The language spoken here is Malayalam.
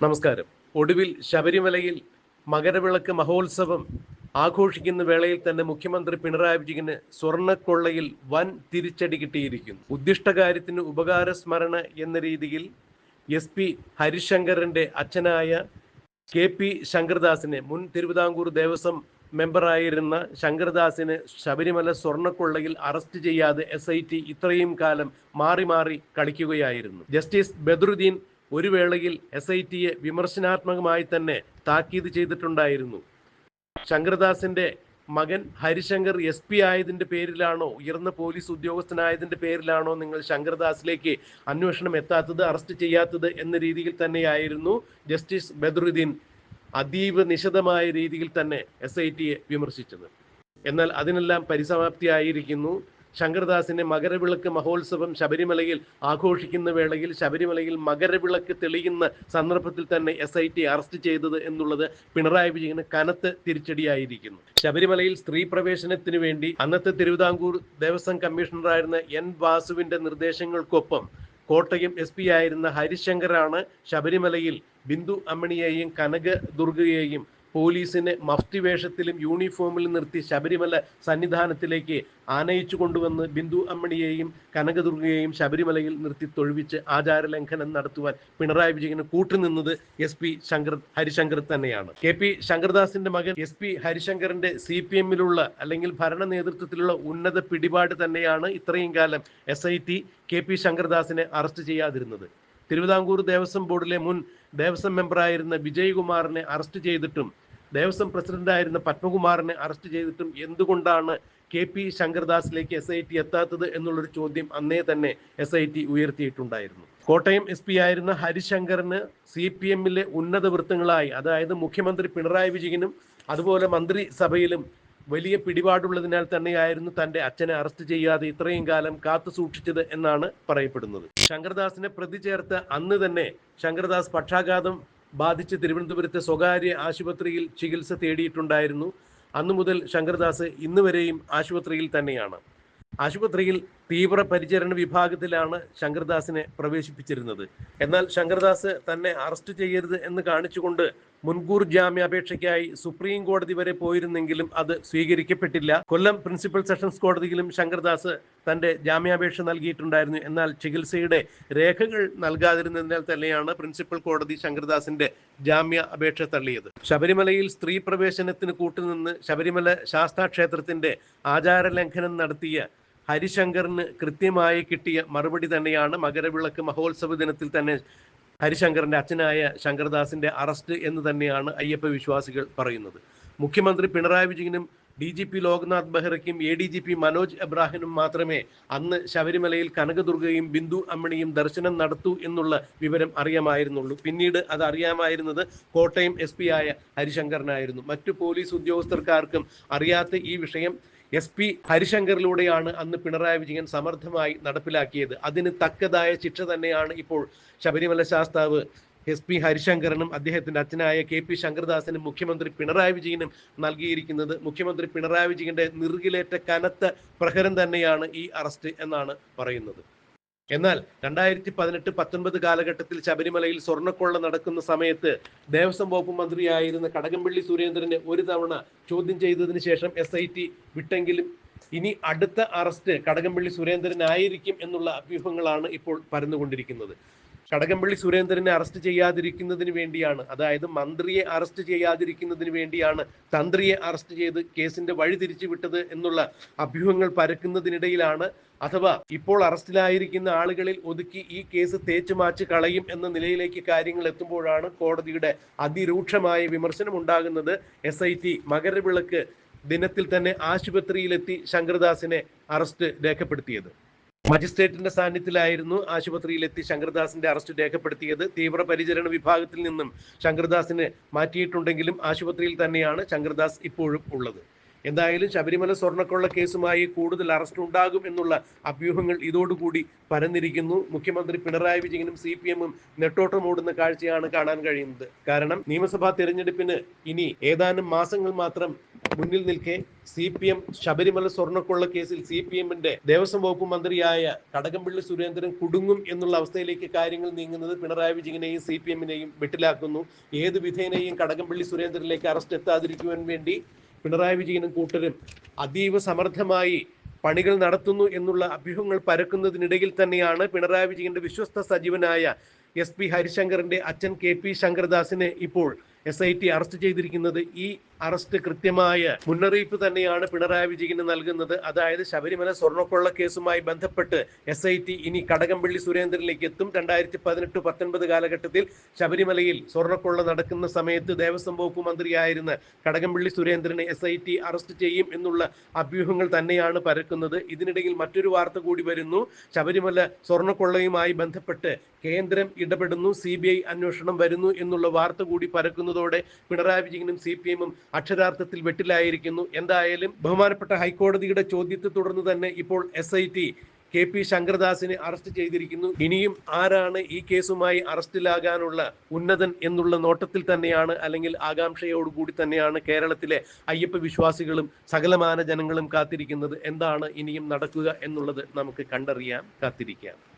നമസ്കാരം. ഒടുവിൽ ശബരിമലയിൽ മകരവിളക്ക് മഹോത്സവം ആഘോഷിക്കുന്ന വേളയിൽ തന്നെ മുഖ്യമന്ത്രി പിണറായി വിജയന് സ്വർണക്കൊള്ളയിൽ വൻ തിരിച്ചടി കിട്ടിയിരിക്കുന്നു. ഉദ്ദിഷ്ടകാര്യത്തിന് ഉപകാര സ്മരണ എന്ന രീതിയിൽ എസ് പി ഹരിശങ്കറിന്റെ അച്ഛനായ കെ പി ശങ്കർദാസിനെ മുൻ തിരുവിതാംകൂർ ദേവസ്വം മെമ്പറായിരുന്ന ശങ്കർദാസിനെ ശബരിമല സ്വർണക്കൊള്ളയിൽ അറസ്റ്റ് ചെയ്യാതെ എസ് ഇത്രയും കാലം മാറി മാറി കളിക്കുകയായിരുന്നു. ജസ്റ്റിസ് ബദറുദ്ദീൻ ഒരു വേളയിൽ എസ് ഐ ടിയെ വിമർശനാത്മകമായി തന്നെ താക്കീത് ചെയ്തിട്ടുണ്ടായിരുന്നു. ശങ്കരദാസിന്റെ മകൻ ഹരിശങ്കർ എസ് പി ആയതിന്റെ പേരിലാണോ ഉയർന്ന പോലീസ് ഉദ്യോഗസ്ഥനായതിന്റെ പേരിലാണോ നിങ്ങൾ ശങ്കർദാസിലേക്ക് അന്വേഷണം എത്താത്തത് അറസ്റ്റ് ചെയ്യാത്തത് എന്ന രീതിയിൽ തന്നെയായിരുന്നു ജസ്റ്റിസ് ബദറുദ്ദീൻ അതീവ നിശിതമായ രീതിയിൽ തന്നെ എസ് വിമർശിച്ചത്. എന്നാൽ അതിനെല്ലാം പരിസമാപ്തിയായിരിക്കുന്നു. ശങ്കർദാസിന്റെ മകരവിളക്ക് മഹോത്സവം ശബരിമലയിൽ ആഘോഷിക്കുന്ന വേളയിൽ ശബരിമലയിൽ മകരവിളക്ക് തെളിയുന്ന സന്ദർഭത്തിൽ തന്നെ എസ് ഐ ടി അറസ്റ്റ് ചെയ്തത് എന്നുള്ളത് പിണറായി വിജയന് കനത്ത് തിരിച്ചടിയായിരിക്കുന്നു. ശബരിമലയിൽ സ്ത്രീ പ്രവേശനത്തിന് വേണ്ടി അന്നത്തെ തിരുവിതാംകൂർ ദേവസ്വം കമ്മീഷണറായിരുന്ന എൻ വാസുവിന്റെ നിർദ്ദേശങ്ങൾക്കൊപ്പം കോട്ടയം എസ് പി ആയിരുന്ന ഹരിശങ്കറാണ് ശബരിമലയിൽ ബിന്ദു അമ്മണിയെയും കനക ദുർഗയെയും പോലീസിനെ മഫ്തി വേഷത്തിലും യൂണിഫോമിലും നിർത്തി ശബരിമല സന്നിധാനത്തിലേക്ക് ആനയിച്ചു കൊണ്ടുവന്ന് ബിന്ദു അമ്മണിയെയും കനകദുർഗയെയും ശബരിമലയിൽ നിർത്തി തൊഴുവിച്ച് ആചാരലംഘനം നടത്തുവാൻ പിണറായി വിജയന് കൂട്ടുനിന്നത് എസ് പി ശങ്കർ ഹരിശങ്കർ തന്നെയാണ്. കെ പി ശങ്കർദാസിന്റെ മകൻ എസ് പി ഹരിശങ്കറിന്റെ സി പി എമ്മിലുള്ള അല്ലെങ്കിൽ ഭരണ നേതൃത്വത്തിലുള്ള ഉന്നത പിടിപാട് തന്നെയാണ് ഇത്രയും കാലം S I T K P ശങ്കർദാസിനെ arrest ചെയ്യാതിരുന്നത്. തിരുവിതാംകൂർ ദേവസ്വം ബോർഡിലെ മുൻ ദേവസ്വം മെമ്പറായിരുന്ന വിജയകുമാറിനെ അറസ്റ്റ് ചെയ്തിട്ടും ദേവസ്വം പ്രസിഡന്റായിരുന്ന പത്മകുമാറിനെ അറസ്റ്റ് ചെയ്തിട്ടും എന്തുകൊണ്ടാണ് കെ പി ശങ്കർദാസിലേക്ക് എസ് ഐ ടി എത്താത്തത് എന്നുള്ളൊരു ചോദ്യം അന്നേ തന്നെ എസ് ഐ ടി ഉയർത്തിയിട്ടുണ്ടായിരുന്നു. കോട്ടയം എസ് പി ആയിരുന്ന ഹരിശങ്കറിന് സി പി എമ്മിലെ ഉന്നത വൃത്തങ്ങളായി അതായത് മുഖ്യമന്ത്രി പിണറായി വിജയനും അതുപോലെ മന്ത്രിസഭയിലും വലിയ പിടിപാടുള്ളതിനാൽ തന്നെയായിരുന്നു തന്റെ അച്ഛനെ അറസ്റ്റ് ചെയ്യാതെ ഇത്രയും കാലം കാത്തു സൂക്ഷിച്ചത് എന്നാണ് പറയപ്പെടുന്നത്. ശങ്കർദാസിനെ പ്രതി ചേർത്ത് അന്ന് തന്നെ ശങ്കർദാസ് പക്ഷാഘാതം ബാധിച്ച് തിരുവനന്തപുരത്തെ സ്വകാര്യ ആശുപത്രിയിൽ ചികിത്സ തേടിയിട്ടുണ്ടായിരുന്നു. അന്നു മുതൽ ശങ്കർദാസ് ഇന്ന് വരെയും ആശുപത്രിയിൽ തന്നെയാണ്. ആശുപത്രിയിൽ തീവ്ര പരിചരണ വിഭാഗത്തിലാണ് ശങ്കർദാസിനെ പ്രവേശിപ്പിച്ചിരുന്നത്. എന്നാൽ ശങ്കർദാസ് തന്നെ അറസ്റ്റ് ചെയ്യരുത് എന്ന് കാണിച്ചുകൊണ്ട് മുൻകൂർ ജാമ്യാപേക്ഷയ്ക്കായി സുപ്രീം കോടതി വരെ പോയിരുന്നെങ്കിലും അത് സ്വീകരിക്കപ്പെട്ടില്ല. കൊല്ലം പ്രിൻസിപ്പൽ സെഷൻസ് കോടതിയിലും ശങ്കർദാസ് തന്റെ ജാമ്യാപേക്ഷ നൽകിയിട്ടുണ്ടായിരുന്നു. എന്നാൽ ചികിത്സയുടെ രേഖകൾ നൽകാതിരുന്നതിനാൽ തന്നെയാണ് പ്രിൻസിപ്പൽ കോടതി ശങ്കർദാസിന്റെ ജാമ്യ അപേക്ഷ തള്ളിയത്. ശബരിമലയിൽ സ്ത്രീ പ്രവേശനത്തിന് കൂട്ടുനിന്ന് ശബരിമല ശാസ്താ ക്ഷേത്രത്തിന്റെ ആചാര ലംഘനം നടത്തിയ ഹരിശങ്കറിന് കൃത്യമായി കിട്ടിയ മറുപടി തന്നെയാണ് മകരവിളക്ക് മഹോത്സവ ദിനത്തിൽ തന്നെ ഹരിശങ്കറിന്റെ അച്ഛനായ ശങ്കർദാസിന്റെ അറസ്റ്റ് എന്ന് തന്നെയാണ് അയ്യപ്പ വിശ്വാസികൾ പറയുന്നത്. മുഖ്യമന്ത്രി പിണറായി വിജയനും D G P Loknath ബെഹ്റയ്ക്കും A D G P Manoj എബ്രാഹിനും മാത്രമേ അന്ന് ശബരിമലയിൽ കനകദുർഗയും ബിന്ദു അമ്മണിയും ദർശനം നടത്തൂ എന്നുള്ള വിവരം അറിയാമായിരുന്നുള്ളൂ. പിന്നീട് അത് അറിയാമായിരുന്നത് കോട്ടയം എസ് ആയ ഹരിശങ്കറിനായിരുന്നു. മറ്റു പോലീസ് ഉദ്യോഗസ്ഥർക്കാർക്കും അറിയാത്ത ഈ വിഷയം എസ് പി ഹരിശങ്കറിലൂടെയാണ് അന്ന് പിണറായി വിജയൻ സമർത്ഥമായി നടപ്പിലാക്കിയത്. അതിന് തക്കതായ ശിക്ഷ തന്നെയാണ് ഇപ്പോൾ ശബരിമല ശാസ്താവ് എസ് പി ഹരിശങ്കറിനും അദ്ദേഹത്തിന്റെ അച്ഛനായ കെ പി ശങ്കർദാസിനും മുഖ്യമന്ത്രി പിണറായി വിജയനും നൽകിയിരിക്കുന്നത്. മുഖ്യമന്ത്രി പിണറായി വിജയന്റെ നിറുകിലേറ്റ കനത്ത പ്രഹരം തന്നെയാണ് ഈ അറസ്റ്റ് എന്നാണ് പറയുന്നത്. എന്നാൽ രണ്ടായിരത്തി പതിനെട്ട് പത്തൊൻപത് കാലഘട്ടത്തിൽ ശബരിമലയിൽ സ്വർണക്കൊള്ള നടക്കുന്ന സമയത്ത് ദേവസ്വം വകുപ്പ് മന്ത്രിയായിരുന്ന കടകംപള്ളി സുരേന്ദ്രനെ ഒരു തവണ ചോദ്യം ചെയ്തതിന് ശേഷം എസ് ഐ ടി വിട്ടെങ്കിലും ഇനി അടുത്ത അറസ്റ്റ് കടകംപള്ളി സുരേന്ദ്രനായിരിക്കും എന്നുള്ള അഭ്യൂഹങ്ങളാണ് ഇപ്പോൾ പരന്നുകൊണ്ടിരിക്കുന്നത്. കടകംപള്ളി സുരേന്ദ്രനെ അറസ്റ്റ് ചെയ്യാതിരിക്കുന്നതിന് വേണ്ടിയാണ്. അതായത് മന്ത്രിയെ അറസ്റ്റ് ചെയ്യാതിരിക്കുന്നതിന് വേണ്ടിയാണ് തന്ത്രിയെ അറസ്റ്റ് ചെയ്ത് കേസിന്റെ വഴി തിരിച്ചു വിട്ടത് എന്നുള്ള അഭ്യൂഹങ്ങൾ പരക്കുന്നതിനിടയിലാണ്. അഥവാ ഇപ്പോൾ അറസ്റ്റിലായിരിക്കുന്ന ആളുകളിൽ ഒതുക്കി ഈ കേസ് തേച്ചു മാച്ച് കളയും എന്ന നിലയിലേക്ക് കാര്യങ്ങൾ എത്തുമ്പോഴാണ് കോടതിയുടെ അതിരൂക്ഷമായ വിമർശനം ഉണ്ടാകുന്നത് എസ് ഐ ടി മകരവിളക്ക് ദിനത്തിൽ തന്നെ ആശുപത്രിയിലെത്തി ശങ്കർദാസിനെ അറസ്റ്റ് രേഖപ്പെടുത്തിയത്. മജിസ്ട്രേറ്റിന്റെ സാന്നിധ്യത്തിലായിരുന്നു ആശുപത്രിയിലെത്തി ശങ്കർദാസിന്റെ അറസ്റ്റ് രേഖപ്പെടുത്തിയത്. തീവ്രപരിചരണ വിഭാഗത്തിൽ നിന്നും ശങ്കർദാസിനെ മാറ്റിയിട്ടുണ്ടെങ്കിലും ആശുപത്രിയിൽ തന്നെയാണ് ശങ്കർദാസ് ഇപ്പോഴും ഉള്ളത്. എന്തായാലും ശബരിമല സ്വർണക്കൊള്ള കേസുമായി കൂടുതൽ അറസ്റ്റ് ഉണ്ടാകും എന്നുള്ള അഭ്യൂഹങ്ങൾ ഇതോടുകൂടി പരന്നിരിക്കുന്നു. മുഖ്യമന്ത്രി പിണറായി വിജയനും സി പി എമ്മും നെട്ടോട്ടമോടുന്ന കാഴ്ചയാണ് കാണാൻ കഴിയുന്നത്. കാരണം നിയമസഭാ തെരഞ്ഞെടുപ്പിന് ഇനി ഏതാനും മാസങ്ങൾ മാത്രം മുന്നിൽ നിൽക്കെ സി പി എം ശബരിമല സ്വർണക്കൊള്ള കേസിൽ സി പി എമ്മിന്റെ ദേവസ്വം വകുപ്പ് മന്ത്രിയായ കടകംപള്ളി സുരേന്ദ്രൻ കുടുങ്ങും എന്നുള്ള അവസ്ഥയിലേക്ക് കാര്യങ്ങൾ നീങ്ങുന്നത് പിണറായി വിജയനെയും സി പി എമ്മിനെയും വെട്ടിലാക്കുന്നു. ഏത് വിധേനയും കടകംപള്ളി സുരേന്ദ്രനിലേക്ക് അറസ്റ്റ് എത്താതിരിക്കുവാൻ വേണ്ടി പിണറായി വിജയനും കൂട്ടരും അതീവ സമർത്ഥമായി പണികൾ നടത്തുന്നു എന്നുള്ള അഭ്യൂഹങ്ങൾ പരക്കുന്നതിനിടയിൽ തന്നെയാണ് പിണറായി വിജയന്റെ വിശ്വസ്ത സജീവനായ എസ് പി ഹരിശങ്കറിന്റെ അച്ഛൻ കെ പി ശങ്കർദാസിനെ ഇപ്പോൾ എസ് ഐ ടി അറസ്റ്റ് ചെയ്തിരിക്കുന്നത്. ഈ അറസ്റ്റ് കൃത്യമായ മുന്നറിയിപ്പ് തന്നെയാണ് പിണറായി വിജയന് നൽകുന്നത്. അതായത് ശബരിമല സ്വർണക്കൊള്ള കേസുമായി ബന്ധപ്പെട്ട് എസ് ഐ ടി ഇനി കടകംപള്ളി സുരേന്ദ്രനിലേക്ക് എത്തും. രണ്ടായിരത്തി പതിനെട്ട് പത്തൊൻപത് കാലഘട്ടത്തിൽ ശബരിമലയിൽ സ്വർണക്കൊള്ള നടക്കുന്ന സമയത്ത് ദേവസ്വം വകുപ്പ് മന്ത്രിയായിരുന്ന കടകംപള്ളി സുരേന്ദ്രനെ എസ് ഐ ടി അറസ്റ്റ് ചെയ്യും എന്നുള്ള അഭ്യൂഹങ്ങൾ തന്നെയാണ് പരക്കുന്നത്. ഇതിനിടയിൽ മറ്റൊരു വാർത്ത കൂടി വരുന്നു. ശബരിമല സ്വർണക്കൊള്ളയുമായി ബന്ധപ്പെട്ട് കേന്ദ്രം ഇടപെടുന്നു. സി ബി ഐ അന്വേഷണം വരുന്നു എന്നുള്ള വാർത്ത കൂടി പരക്കുന്നതോടെ പിണറായി വിജയനും സി പി എമ്മും അക്ഷരാർത്ഥത്തിൽ വെട്ടിലായിരിക്കുന്നു. എന്തായാലും ബഹുമാനപ്പെട്ട ഹൈക്കോടതിയുടെ ചോദ്യത്തെ തുടർന്ന് തന്നെ ഇപ്പോൾ S I T K P ശങ്കർദാസിനെ arrest ചെയ്തിരിക്കുന്നു. ഇനിയും ആരാണ് ഈ കേസുമായി അറസ്റ്റിലാകാനുള്ള ഉന്നതൻ എന്നുള്ള നോട്ടത്തിൽ തന്നെയാണ് അല്ലെങ്കിൽ ആകാംക്ഷയോടുകൂടി തന്നെയാണ് കേരളത്തിലെ അയ്യപ്പ വിശ്വാസികളും സകലമാന ജനങ്ങളും കാത്തിരിക്കുന്നത്. എന്താണ് ഇനിയും നടക്കുക എന്നുള്ളത് നമുക്ക് കണ്ടറിയാം കാത്തിരിക്കാം.